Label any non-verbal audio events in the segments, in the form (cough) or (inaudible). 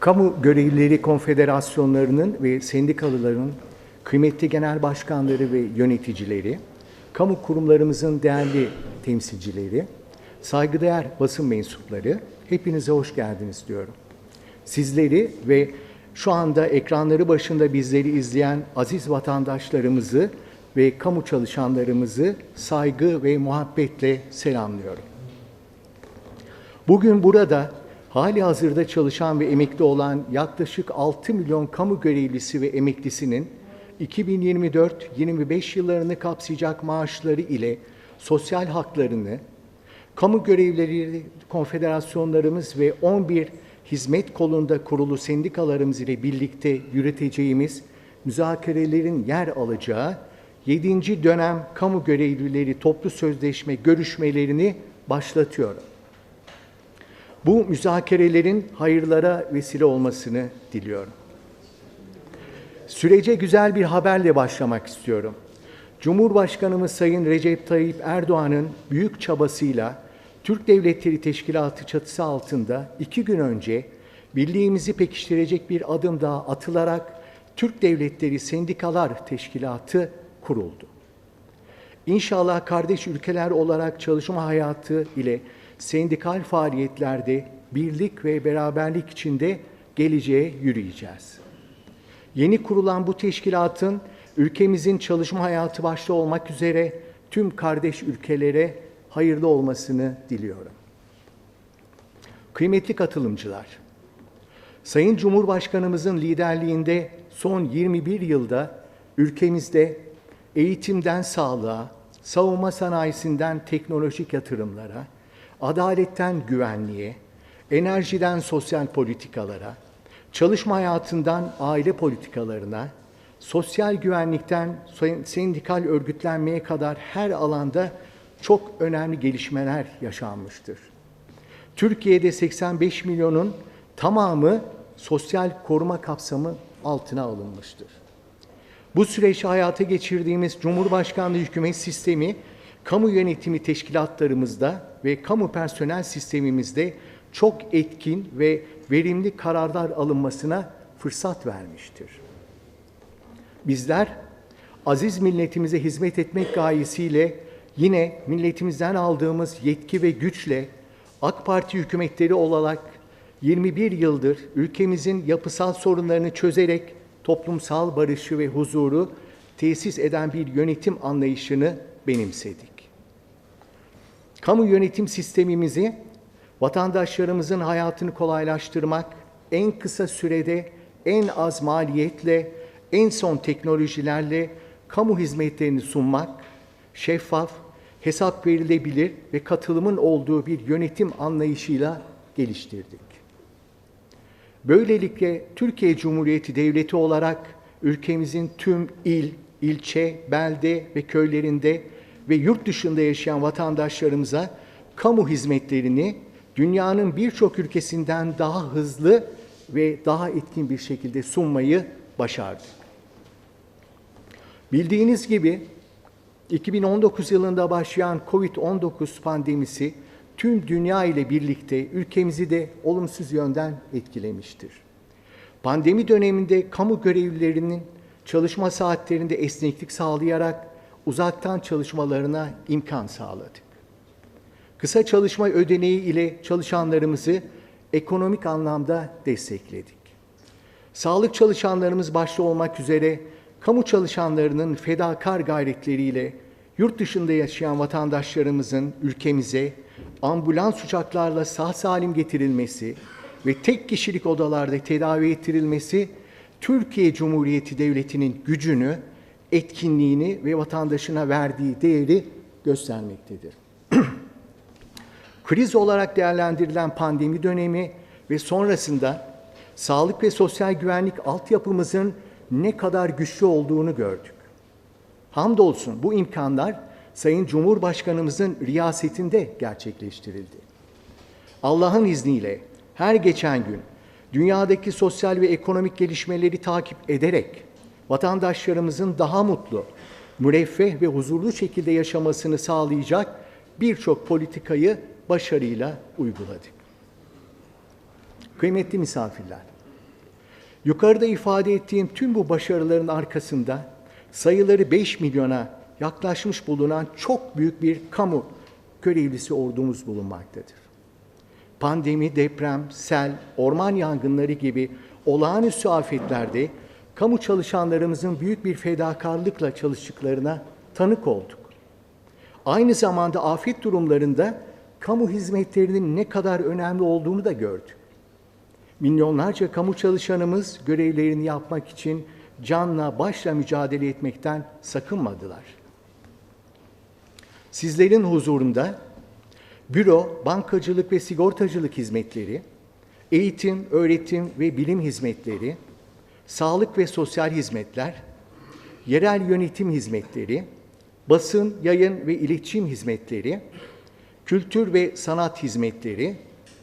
Kamu Görevlileri Konfederasyonlarının ve sendikalıların kıymetli genel başkanları ve yöneticileri, kamu kurumlarımızın değerli temsilcileri, saygıdeğer basın mensupları, hepinize hoş geldiniz diyorum. Sizleri ve şu anda ekranları başında bizleri izleyen aziz vatandaşlarımızı ve kamu çalışanlarımızı saygı ve muhabbetle selamlıyorum. Bugün burada hali hazırda çalışan ve emekli olan yaklaşık 6 milyon kamu görevlisi ve emeklisinin 2024-25 yıllarını kapsayacak maaşları ile sosyal haklarını, kamu görevlileri konfederasyonlarımız ve 11 hizmet kolunda kurulu sendikalarımız ile birlikte yürüteceğimiz müzakerelerin yer alacağı 7. dönem kamu görevlileri toplu sözleşme görüşmelerini başlatıyorum. Bu müzakerelerin hayırlara vesile olmasını diliyorum. Sürece güzel bir haberle başlamak istiyorum. Cumhurbaşkanımız Sayın Recep Tayyip Erdoğan'ın büyük çabasıyla Türk Devletleri Teşkilatı çatısı altında iki gün önce birliğimizi pekiştirecek bir adım daha atılarak Türk Devletleri Sendikalar Teşkilatı kuruldu. İnşallah kardeş ülkeler olarak çalışma hayatı ile sendikal faaliyetlerde birlik ve beraberlik içinde geleceğe yürüyeceğiz. Yeni kurulan bu teşkilatın ülkemizin çalışma hayatı başta olmak üzere tüm kardeş ülkelere hayırlı olmasını diliyorum. Kıymetli katılımcılar, Sayın Cumhurbaşkanımızın liderliğinde son 21 yılda ülkemizde eğitimden sağlığa, savunma sanayisinden teknolojik yatırımlara, adaletten güvenliğe, enerjiden sosyal politikalara, çalışma hayatından aile politikalarına, sosyal güvenlikten sendikal örgütlenmeye kadar her alanda çok önemli gelişmeler yaşanmıştır. Türkiye'de 85 milyonun tamamı sosyal koruma kapsamı altına alınmıştır. Bu süreçte hayata geçirdiğimiz Cumhurbaşkanlığı hükümet sistemi, kamu yönetimi teşkilatlarımızda ve kamu personel sistemimizde çok etkin ve verimli kararlar alınmasına fırsat vermiştir. Bizler aziz milletimize hizmet etmek gayesiyle yine milletimizden aldığımız yetki ve güçle AK Parti hükümetleri olarak 21 yıldır ülkemizin yapısal sorunlarını çözerek toplumsal barışı ve huzuru tesis eden bir yönetim anlayışını benimsedik. Kamu yönetim sistemimizi vatandaşlarımızın hayatını kolaylaştırmak, en kısa sürede, en az maliyetle, en son teknolojilerle kamu hizmetlerini sunmak, şeffaf, hesap verilebilir ve katılımın olduğu bir yönetim anlayışıyla geliştirdik. Böylelikle Türkiye Cumhuriyeti Devleti olarak ülkemizin tüm il, ilçe, belde ve köylerinde ve yurt dışında yaşayan vatandaşlarımıza kamu hizmetlerini dünyanın birçok ülkesinden daha hızlı ve daha etkin bir şekilde sunmayı başardık. Bildiğiniz gibi 2019 yılında başlayan COVID-19 pandemisi tüm dünya ile birlikte ülkemizi de olumsuz yönden etkilemiştir. Pandemi döneminde kamu görevlilerinin çalışma saatlerinde esneklik sağlayarak uzaktan çalışmalarına imkan sağladık. Kısa çalışma ödeneği ile çalışanlarımızı ekonomik anlamda destekledik. Sağlık çalışanlarımız başta olmak üzere kamu çalışanlarının fedakar gayretleriyle yurt dışında yaşayan vatandaşlarımızın ülkemize ambulans uçaklarla sağ salim getirilmesi ve tek kişilik odalarda tedavi ettirilmesi Türkiye Cumhuriyeti Devleti'nin gücünü, etkinliğini ve vatandaşına verdiği değeri göstermektedir. (clears throat) Kriz olarak değerlendirilen pandemi dönemi ve sonrasında sağlık ve sosyal güvenlik altyapımızın ne kadar güçlü olduğunu gördük. Hamdolsun bu imkanlar Sayın Cumhurbaşkanımızın riyasetinde gerçekleştirildi. Allah'ın izniyle her geçen gün dünyadaki sosyal ve ekonomik gelişmeleri takip ederek vatandaşlarımızın daha mutlu, müreffeh ve huzurlu şekilde yaşamasını sağlayacak birçok politikayı başarıyla uyguladık. Kıymetli misafirler, Yukarıda ifade ettiğim tüm bu başarıların arkasında sayıları 5 milyona yaklaşmış bulunan çok büyük bir kamu görevlisi ordumuz bulunmaktadır. Pandemi, deprem, sel, orman yangınları gibi olağanüstü afetlerde kamu çalışanlarımızın büyük bir fedakarlıkla çalıştıklarına tanık olduk. Aynı zamanda afet durumlarında kamu hizmetlerinin ne kadar önemli olduğunu da gördük. Milyonlarca kamu çalışanımız görevlerini yapmak için canla başla mücadele etmekten sakınmadılar. Sizlerin huzurunda büro, bankacılık ve sigortacılık hizmetleri, eğitim, öğretim ve bilim hizmetleri, sağlık ve sosyal hizmetler, yerel yönetim hizmetleri, basın, yayın ve iletişim hizmetleri, kültür ve sanat hizmetleri,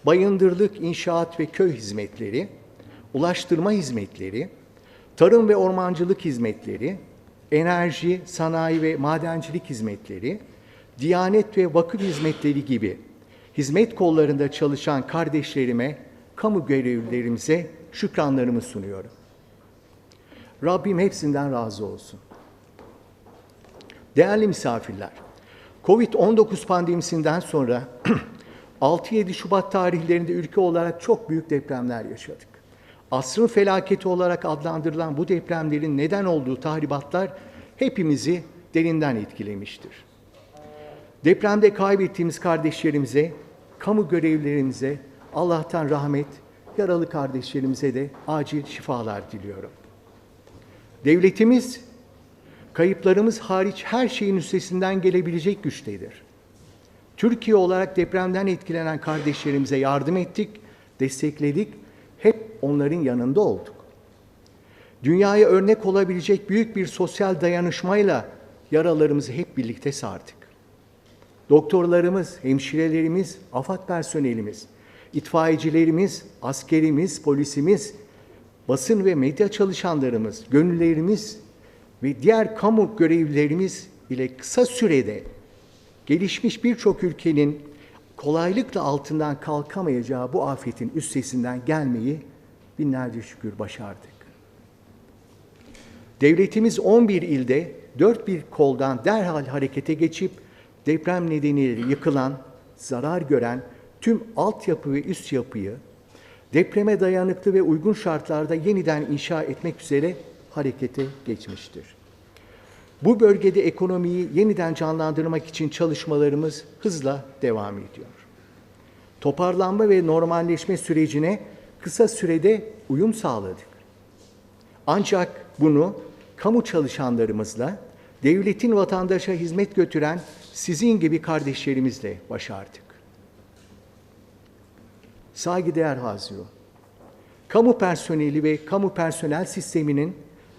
bayındırlık, inşaat ve köy hizmetleri, ulaştırma hizmetleri, tarım ve ormancılık hizmetleri, enerji, sanayi ve madencilik hizmetleri, diyanet ve vakıf hizmetleri gibi hizmet kollarında çalışan kardeşlerime, kamu görevlilerimize şükranlarımı sunuyorum. Rabbim hepsinden razı olsun. Değerli misafirler, Covid-19 pandemisinden sonra (clears throat) 6-7 Şubat tarihlerinde ülke olarak çok büyük depremler yaşadık. Asrın felaketi olarak adlandırılan bu depremlerin neden olduğu tahribatlar hepimizi derinden etkilemiştir. Depremde kaybettiğimiz kardeşlerimize, kamu görevlilerimize Allah'tan rahmet, yaralı kardeşlerimize de acil şifalar diliyorum. Devletimiz kayıplarımız hariç her şeyin üstesinden gelebilecek güçtedir. Türkiye olarak depremden etkilenen kardeşlerimize yardım ettik, destekledik, hep onların yanında olduk. Dünyaya örnek olabilecek büyük bir sosyal dayanışmayla yaralarımızı hep birlikte sardık. Doktorlarımız, hemşirelerimiz, AFAD personelimiz, itfaiyecilerimiz, askerimiz, polisimiz, basın ve medya çalışanlarımız, gönüllerimiz ve diğer kamu görevlilerimiz ile kısa sürede gelişmiş birçok ülkenin kolaylıkla altından kalkamayacağı bu afetin üstesinden gelmeyi binlerce şükür başardık. Devletimiz 11 ilde dört bir koldan derhal harekete geçip deprem nedeniyle yıkılan, zarar gören tüm altyapı ve üst yapıyı depreme dayanıklı ve uygun şartlarda yeniden inşa etmek üzere harekete geçmiştir. Bu bölgede ekonomiyi yeniden canlandırmak için çalışmalarımız hızla devam ediyor. Toparlanma ve normalleşme sürecine kısa sürede uyum sağladık. Ancak bunu kamu çalışanlarımızla, devletin vatandaşa hizmet götüren sizin gibi kardeşlerimizle başardık. Saygıdeğer Haziro, kamu personeli ve kamu personel sisteminin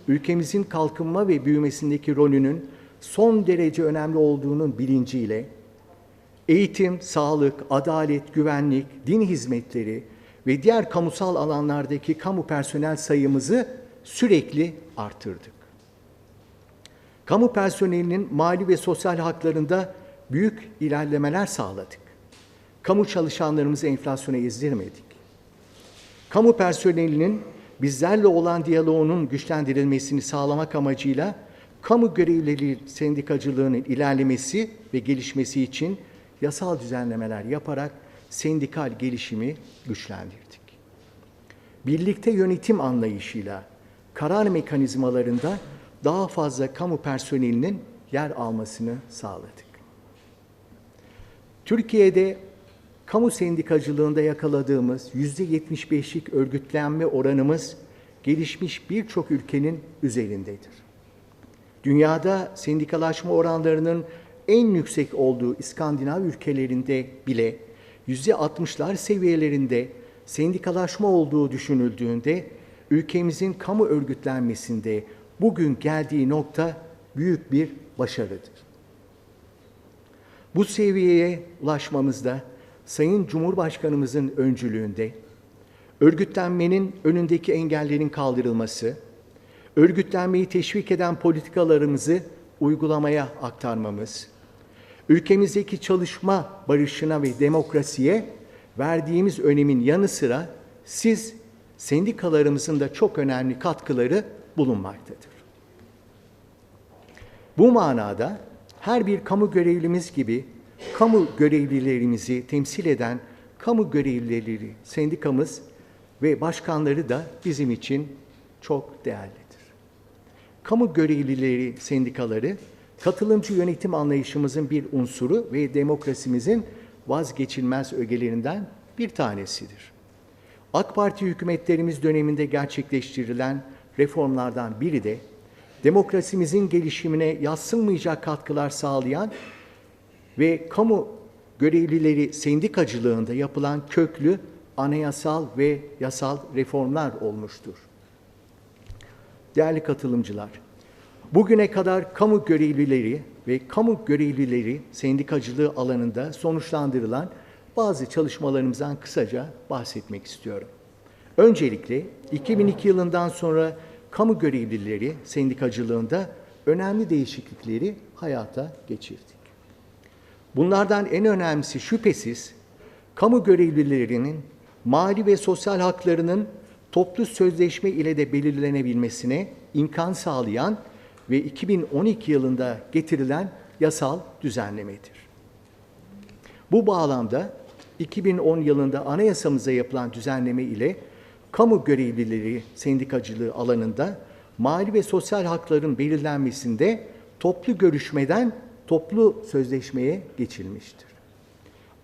ülkemizin kalkınma ve büyümesindeki rolünün son derece önemli olduğunun bilinciyle eğitim, sağlık, adalet, güvenlik, din hizmetleri ve diğer kamusal alanlardaki kamu personel sayımızı sürekli artırdık. Kamu personelinin mali ve sosyal haklarında büyük ilerlemeler sağladık. Kamu çalışanlarımızı enflasyona ezdirmedik. Kamu personelinin bizlerle olan diyaloğunun güçlendirilmesini sağlamak amacıyla kamu görevlileri sendikacılığının ilerlemesi ve gelişmesi için yasal düzenlemeler yaparak sendikal gelişimi güçlendirdik. Birlikte yönetim anlayışıyla karar mekanizmalarında daha fazla kamu personelinin yer almasını sağladık. Türkiye'de kamu sendikacılığında yakaladığımız yüzde 75'lik örgütlenme oranımız gelişmiş birçok ülkenin üzerindedir. Dünyada sendikalaşma oranlarının en yüksek olduğu İskandinav ülkelerinde bile yüzde 60'lar seviyelerinde sendikalaşma olduğu düşünüldüğünde ülkemizin kamu örgütlenmesinde bugün geldiği nokta büyük bir başarıdır. Bu seviyeye ulaşmamızda Sayın Cumhurbaşkanımızın öncülüğünde örgütlenmenin önündeki engellerin kaldırılması, örgütlenmeyi teşvik eden politikalarımızı uygulamaya aktarmamız, ülkemizdeki çalışma barışına ve demokrasiye verdiğimiz önemin yanı sıra siz sendikalarımızın da çok önemli katkıları bulunmaktadır. Bu manada her bir kamu görevlimiz gibi kamu görevlilerimizi temsil eden kamu görevlileri sendikamız ve başkanları da bizim için çok değerlidir. Kamu görevlileri sendikaları katılımcı yönetim anlayışımızın bir unsuru ve demokrasimizin vazgeçilmez ögelerinden bir tanesidir. AK Parti hükümetlerimiz döneminde gerçekleştirilen reformlardan biri de demokrasimizin gelişimine yassınmayacak katkılar sağlayan ve kamu görevlileri sendikacılığında yapılan köklü anayasal ve yasal reformlar olmuştur. Değerli katılımcılar, bugüne kadar kamu görevlileri ve kamu görevlileri sendikacılığı alanında sonuçlandırılan bazı çalışmalarımızdan kısaca bahsetmek istiyorum. Öncelikle 2002 yılından sonra kamu görevlileri sendikacılığında önemli değişiklikleri hayata geçirdik. Bunlardan en önemlisi şüphesiz kamu görevlilerinin mali ve sosyal haklarının toplu sözleşme ile de belirlenebilmesine imkan sağlayan ve 2012 yılında getirilen yasal düzenlemedir. Bu bağlamda 2010 yılında anayasamıza yapılan düzenleme ile kamu görevlileri sendikacılığı alanında mali ve sosyal hakların belirlenmesinde toplu görüşmeden toplu sözleşmeye geçilmiştir.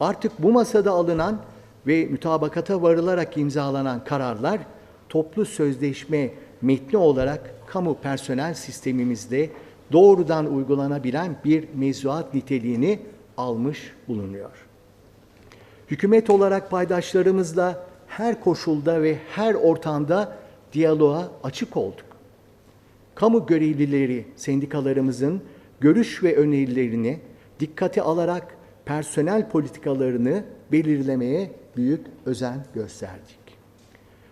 Artık bu masada alınan ve mütabakata varılarak imzalanan kararlar toplu sözleşme metni olarak kamu personel sistemimizde doğrudan uygulanabilen bir mevzuat niteliğini almış bulunuyor. Hükümet olarak paydaşlarımızla her koşulda ve her ortamda diyaloğa açık olduk. Kamu görevlileri sendikalarımızın görüş ve önerilerini dikkate alarak personel politikalarını belirlemeye büyük özen gösterdik.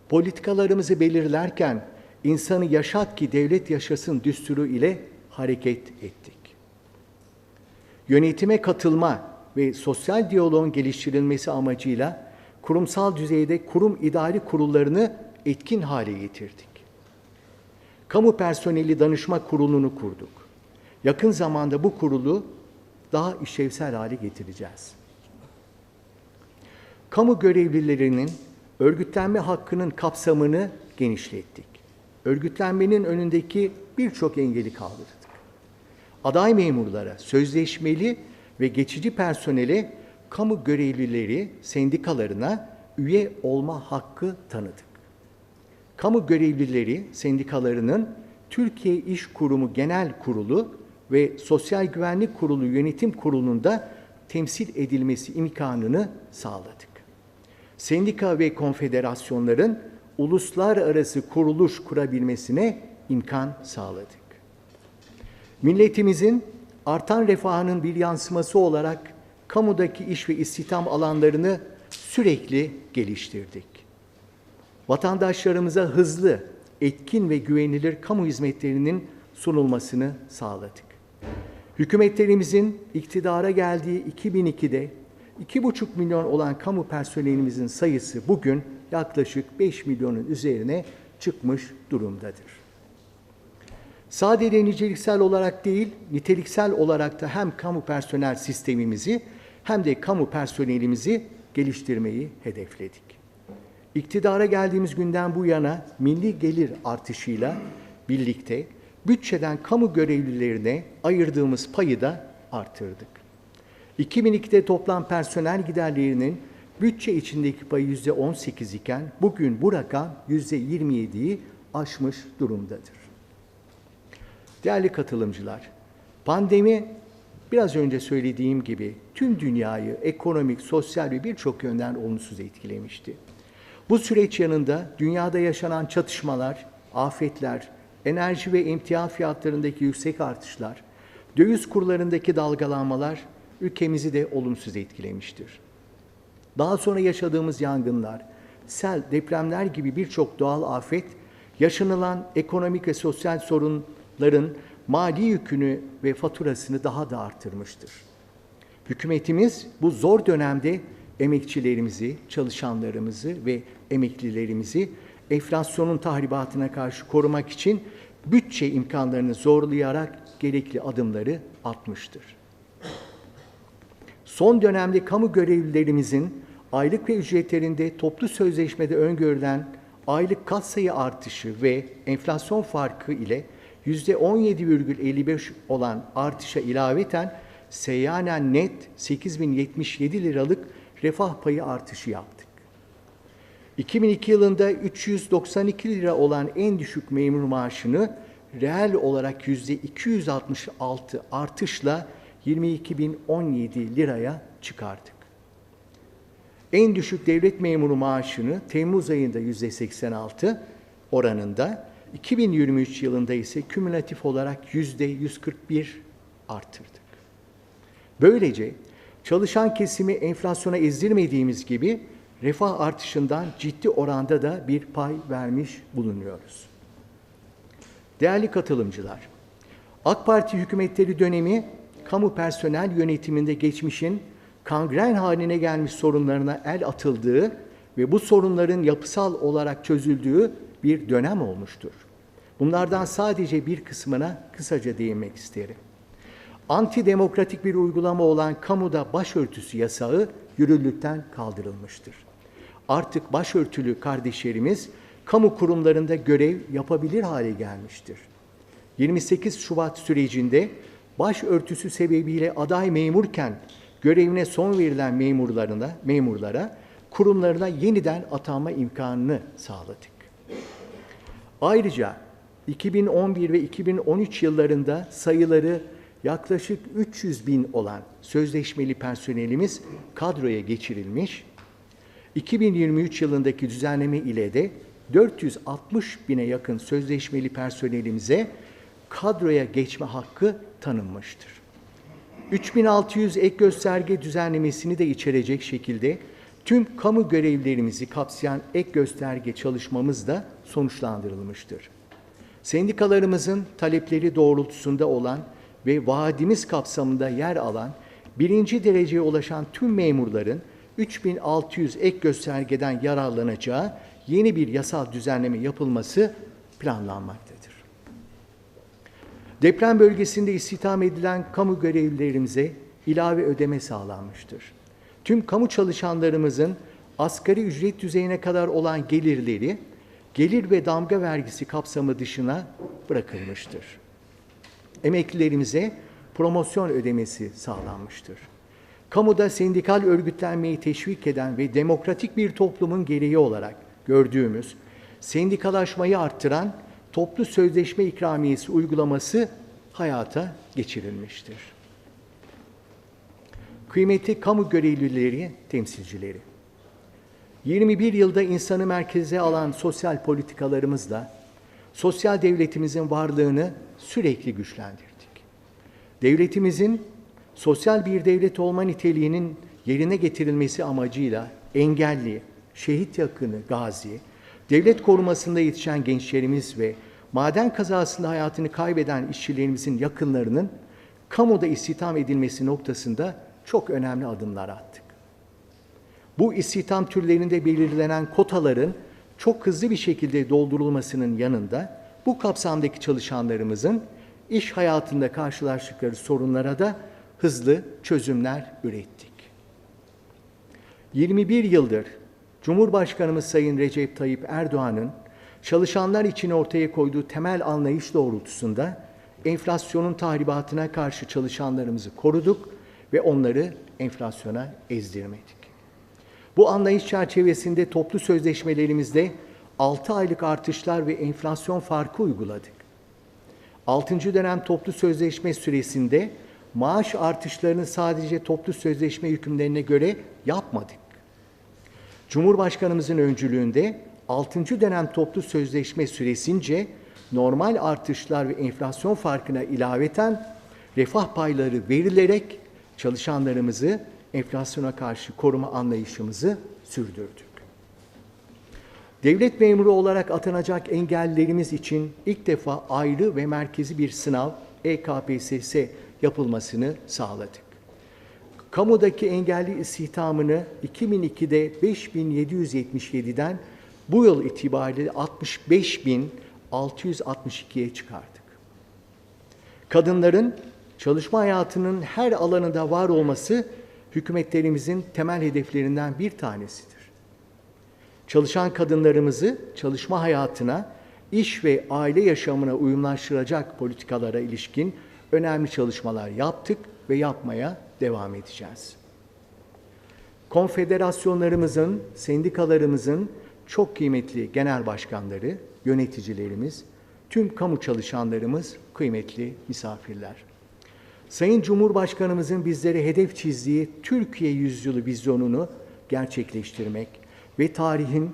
Politikalarımızı belirlerken insanı yaşat ki devlet yaşasın düsturu ile hareket ettik. Yönetime katılma ve sosyal diyaloğun geliştirilmesi amacıyla kurumsal düzeyde kurum idari kurullarını etkin hale getirdik. Kamu personeli danışma kurulunu kurduk. Yakın zamanda bu kurulu daha işlevsel hale getireceğiz. Kamu görevlilerinin örgütlenme hakkının kapsamını genişlettik. Örgütlenmenin önündeki birçok engeli kaldırdık. Aday memurlara, sözleşmeli ve geçici personele, kamu görevlileri sendikalarına üye olma hakkı tanıdık. Kamu görevlileri sendikalarının Türkiye İş Kurumu Genel Kurulu ve Sosyal Güvenlik Kurulu Yönetim Kurulu'nda temsil edilmesi imkanını sağladık. Sendika ve konfederasyonların uluslararası kuruluş kurabilmesine imkan sağladık. Milletimizin artan refahının bir yansıması olarak kamudaki iş ve istihdam alanlarını sürekli geliştirdik. Vatandaşlarımıza hızlı, etkin ve güvenilir kamu hizmetlerinin sunulmasını sağladık. Hükümetlerimizin iktidara geldiği 2002'de 2,5 milyon olan kamu personelimizin sayısı bugün yaklaşık 5 milyonun üzerine çıkmış durumdadır. Sadece niceliksel olarak değil, niteliksel olarak da hem kamu personel sistemimizi hem de kamu personelimizi geliştirmeyi hedefledik. İktidara geldiğimiz günden bu yana milli gelir artışıyla birlikte bütçeden kamu görevlilerine ayırdığımız payı da artırdık. 2002'de toplam personel giderlerinin bütçe içindeki payı yüzde 18 iken bugün bu rakam yüzde 27'yi aşmış durumdadır. Değerli katılımcılar, pandemi biraz önce söylediğim gibi tüm dünyayı ekonomik, sosyal ve birçok yönden olumsuz etkilemişti. Bu süreç yanında dünyada yaşanan çatışmalar, afetler, enerji ve emtia fiyatlarındaki yüksek artışlar, döviz kurlarındaki dalgalanmalar ülkemizi de olumsuz etkilemiştir. Daha sonra yaşadığımız yangınlar, sel, depremler gibi birçok doğal afet, yaşanılan ekonomik ve sosyal sorunların mali yükünü ve faturasını daha da artırmıştır. Hükümetimiz bu zor dönemde emekçilerimizi, çalışanlarımızı ve emeklilerimizi enflasyonun tahribatına karşı korumak için bütçe imkanlarını zorlayarak gerekli adımları atmıştır. Son dönemde kamu görevlilerimizin aylık ve ücretlerinde toplu sözleşmede öngörülen aylık katsayı artışı ve enflasyon farkı ile %17,55 olan artışa ilaveten seyyanen net 8077 liralık refah payı artışı yaptık. 2002 yılında 392 lira olan en düşük memur maaşını reel olarak %266 artışla 22.017 liraya çıkardık. En düşük devlet memuru maaşını Temmuz ayında %86 oranında, 2023 yılında ise kümülatif olarak %141 arttırdık. Böylece çalışan kesimi enflasyona ezdirmediğimiz gibi refah artışından ciddi oranda da bir pay vermiş bulunuyoruz. Değerli katılımcılar, AK Parti hükümetleri dönemi kamu personel yönetiminde geçmişin kangren haline gelmiş sorunlarına el atıldığı ve bu sorunların yapısal olarak çözüldüğü bir dönem olmuştur. Bunlardan sadece bir kısmına kısaca değinmek isterim. Antidemokratik bir uygulama olan kamuda başörtüsü yasağı yürürlükten kaldırılmıştır. Artık başörtülü kardeşlerimiz kamu kurumlarında görev yapabilir hale gelmiştir. 28 Şubat sürecinde başörtüsü sebebiyle aday memurken görevine son verilen memurlarına, memurlara kurumlarına yeniden atanma imkanını sağladık. Ayrıca 2011 ve 2013 yıllarında sayıları yaklaşık 300 bin olan sözleşmeli personelimiz kadroya geçirilmiş, 2023 yılındaki düzenleme ile de 460 bine yakın sözleşmeli personelimize kadroya geçme hakkı tanınmıştır. 3600 ek gösterge düzenlemesini de içerecek şekilde tüm kamu görevlerimizi kapsayan ek gösterge çalışmamız da sonuçlandırılmıştır. Sendikalarımızın talepleri doğrultusunda olan ve vaadimiz kapsamında yer alan birinci dereceye ulaşan tüm memurların 3600 ek göstergeden yararlanacağı yeni bir yasal düzenleme yapılması planlanmaktadır. Deprem bölgesinde istihdam edilen kamu görevlilerimize ilave ödeme sağlanmıştır. Tüm kamu çalışanlarımızın asgari ücret düzeyine kadar olan gelirleri gelir ve damga vergisi kapsamı dışına bırakılmıştır. Emeklilerimize promosyon ödemesi sağlanmıştır. Kamuda sendikal örgütlenmeyi teşvik eden ve demokratik bir toplumun gereği olarak gördüğümüz sendikalaşmayı arttıran toplu sözleşme ikramiyesi uygulaması hayata geçirilmiştir. Kıymetli kamu görevlileri, temsilcileri, 21 yılda insanı merkeze alan sosyal politikalarımızla sosyal devletimizin varlığını sürekli güçlendirdik. Devletimizin sosyal bir devlet olma niteliğinin yerine getirilmesi amacıyla engelli, şehit yakını, gazi, devlet korumasında yetişen gençlerimiz ve maden kazasında hayatını kaybeden işçilerimizin yakınlarının kamuda istihdam edilmesi noktasında çok önemli adımlar attık. Bu istihdam türlerinde belirlenen kotaların çok hızlı bir şekilde doldurulmasının yanında bu kapsamdaki çalışanlarımızın iş hayatında karşılaştıkları sorunlara da hızlı çözümler ürettik. 21 yıldır Cumhurbaşkanımız Sayın Recep Tayyip Erdoğan'ın çalışanlar için ortaya koyduğu temel anlayış doğrultusunda enflasyonun tahribatına karşı çalışanlarımızı koruduk ve onları enflasyona ezdirmedik. Bu anlayış çerçevesinde toplu sözleşmelerimizde 6 aylık artışlar ve enflasyon farkı uyguladık. 6. dönem toplu sözleşme süresinde maaş artışlarını sadece toplu sözleşme hükümlerine göre yapmadık. Cumhurbaşkanımızın öncülüğünde 6. dönem toplu sözleşme süresince normal artışlar ve enflasyon farkına ilaveten refah payları verilerek çalışanlarımızı enflasyona karşı koruma anlayışımızı sürdürdük. Devlet memuru olarak atanacak engellilerimiz için ilk defa ayrı ve merkezi bir sınav EKPSS yapılmasını sağladık. Kamudaki engelli istihdamını 2002'de 5777'den bu yıl itibariyle 65.662'ye çıkardık. Kadınların çalışma hayatının her alanında var olması hükümetlerimizin temel hedeflerinden bir tanesidir. Çalışan kadınlarımızı çalışma hayatına, iş ve aile yaşamına uyumlaştıracak politikalara ilişkin önemli çalışmalar yaptık ve yapmaya devam edeceğiz. Konfederasyonlarımızın, sendikalarımızın çok kıymetli genel başkanları, yöneticilerimiz, tüm kamu çalışanlarımız, kıymetli misafirler. Sayın Cumhurbaşkanımızın bizlere hedef çizdiği Türkiye yüzyılı vizyonunu gerçekleştirmek ve tarihin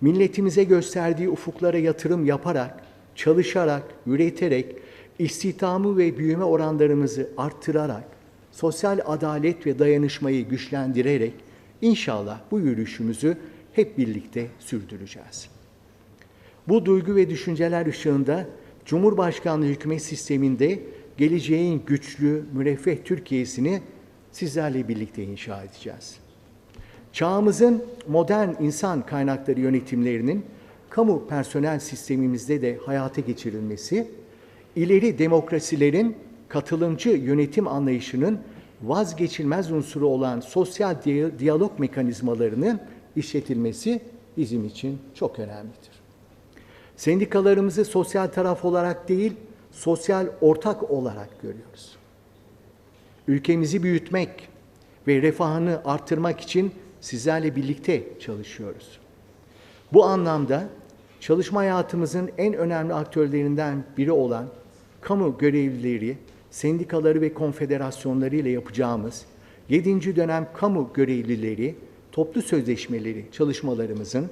milletimize gösterdiği ufuklara yatırım yaparak, çalışarak, üreterek, istihdamı ve büyüme oranlarımızı arttırarak, sosyal adalet ve dayanışmayı güçlendirerek inşallah bu yürüyüşümüzü hep birlikte sürdüreceğiz. Bu duygu ve düşünceler ışığında Cumhurbaşkanlığı hükümet sisteminde geleceğin güçlü, müreffeh Türkiye'sini sizlerle birlikte inşa edeceğiz. Çağımızın modern insan kaynakları yönetimlerinin kamu personel sistemimizde de hayata geçirilmesi, ileri demokrasilerin katılımcı yönetim anlayışının vazgeçilmez unsuru olan sosyal diy- diyalog mekanizmalarının işletilmesi bizim için çok önemlidir. Sendikalarımızı sosyal taraf olarak değil, sosyal ortak olarak görüyoruz. Ülkemizi büyütmek ve refahını artırmak için sizlerle birlikte çalışıyoruz. Bu anlamda çalışma hayatımızın en önemli aktörlerinden biri olan kamu görevlileri, sendikaları ve konfederasyonları ile yapacağımız 7. dönem kamu görevlileri toplu sözleşmeleri çalışmalarımızın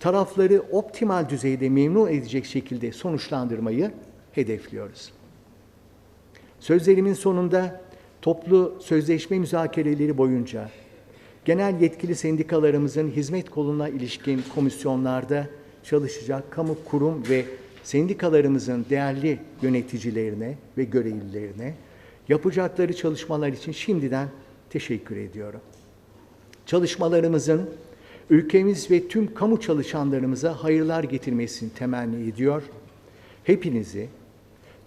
tarafları optimal düzeyde memnun edecek şekilde sonuçlandırmayı hedefliyoruz. Sözlerimin sonunda toplu sözleşme müzakereleri boyunca genel yetkili sendikalarımızın hizmet koluna ilişkin komisyonlarda çalışacak kamu kurum ve sendikalarımızın değerli yöneticilerine ve görevlilerine yapacakları çalışmalar için şimdiden teşekkür ediyorum. Çalışmalarımızın ülkemiz ve tüm kamu çalışanlarımıza hayırlar getirmesini temenni ediyor. Hepinizi,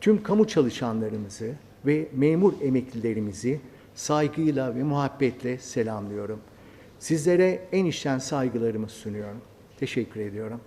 tüm kamu çalışanlarımızı ve memur emeklilerimizi saygıyla ve muhabbetle selamlıyorum. Sizlere en içten saygılarımı sunuyorum. Teşekkür ediyorum.